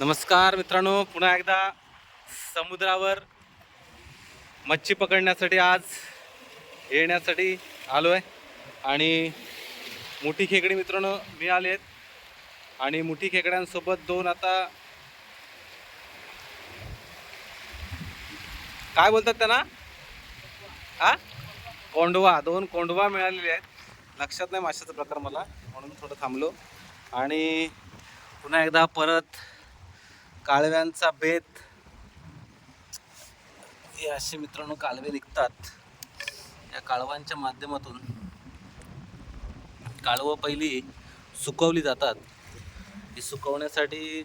नमस्कार मित्रांनो पुन्हा एकदा समुद्रावर मच्छी पकडण्यासाठी आज येण्यासाठी आलो आहे आणि मोठी खेकडी मित्रांनो मिळाली आहेत आणि मोठी खेकड्यांसोबत दोन आता काय बोलतात त्यांना? हा? कोंडवा दोन कोंडवा मिळालेले आहेत. लक्षात नाही माशाचा प्रकार मला म्हणून थोडं थांबलो. आणि पुन्हा एकदा परत काळव्यांचा बेत. हे असे मित्रांनो कालवे निघतात. या काळवांच्या माध्यमातून काळवं पहिली सुकवली जातात. ही सुकवण्यासाठी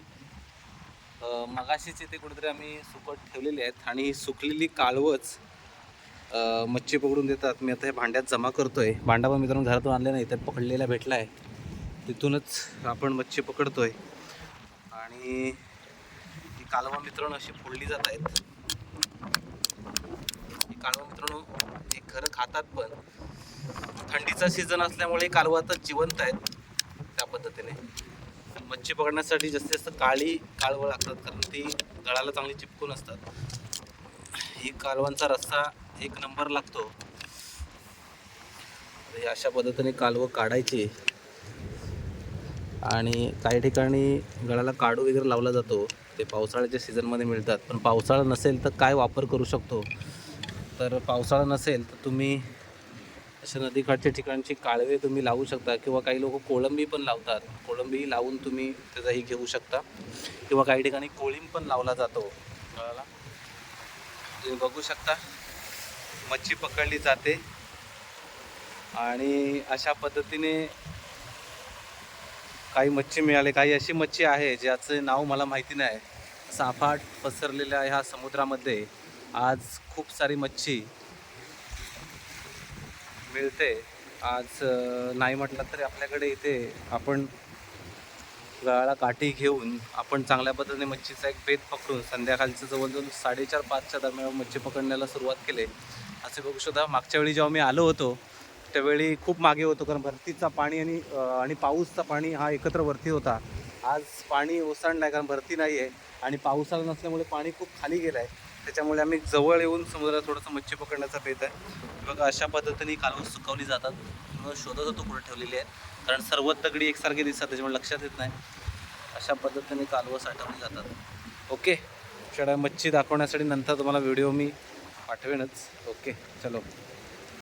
मगाशीचे ते कुठेतरी आम्ही सुकत ठेवलेले आहेत आणि ही सुकलेली काळवंच मच्छी पकडून देतात. मी आता हे भांड्यात जमा करतोय. भांडा पण मित्रांनो घरातून आणले नाही तर पकडलेला भेटला आहे तिथूनच आपण मच्छी पकडतोय. आणि कालवा मित्रांनो अशी फोडली जात आहेत. ही कालवा मित्रांनो हे खरं खातात पण थंडीचा सीझन असल्यामुळे कालवा तर जिवंत आहेत त्या पद्धतीने. मच्छी पकडण्यासाठी जास्तीत जास्त काळी कालवं लागतात कारण ती गळाला चांगली चिपकून असतात. ही कालवांचा रस्सा एक नंबर लागतो. हे अशा पद्धतीने कालवं काढायची. आणि काही ठिकाणी गळाला काडू वगैरे लावला जातो. ते पावसाळ्याच्या सीझनमध्ये मिळतात. पण पावसाळा नसेल तर काय वापर करू शकतो? तर पावसाळा नसेल तर तुम्ही अशा नदीकाठच्या ठिकाणची काळवे तुम्ही लावू शकता किंवा काही लोक कोळंबी पण लावतात. कोळंबी लावून तुम्ही त्याचाही घेऊ शकता. किंवा काही ठिकाणी कोळीम पण लावला जातो. गळाला तुम्ही बघू शकता. मच्छी पकडली जाते. आणि अशा पद्धतीने काही मच्छी मिळाले काही अशी मच्छी आहे ज्याचं नाव मला माहिती नाही. साफाट पसरलेल्या ह्या समुद्रामध्ये. आज खूप सारी मच्छी मिळते. आज नाही म्हटलं तरी आपल्याकडे इथे आपण गळाला काठी घेऊन आपण चांगल्या पद्धतीने मच्छीचा एक बेत पकडून संध्याकाळचं जवळजवळ साडेचार पाचच्या दरम्यान मच्छी पकडण्याला सुरुवात केली. असे बघू शकता मागच्या वेळी जेव्हा मी आलो होतो त्यावेळी खूप मागे होतो कारण भरतीचा पाणी आणि आणि पाऊसचा पाणी हा एकत्र वरती होता. आज पाणी ओसंड आहे कारण भरती नाही आहे आणि पावसाळा नसल्यामुळे पाणी खूप खाली गेलं आहे त्याच्यामुळे आम्ही जवळ येऊन समुद्रात थोडंसं मच्छी पकडण्याचा बेत आहे. बघा अशा पद्धतीने कालवं सुकवली जातात. म्हणून शोधत होतो कुठे ठेवलेली आहे. कारण सर्व दगडी एकसारखी दिसतात त्याच्यामुळे लक्षात येत नाही. अशा पद्धतीने कालवं साठवली जातात. ओके शेडा मच्छी दाखवण्यासाठी नंतर तुम्हाला व्हिडिओ मी पाठवेनच. ओके चलो.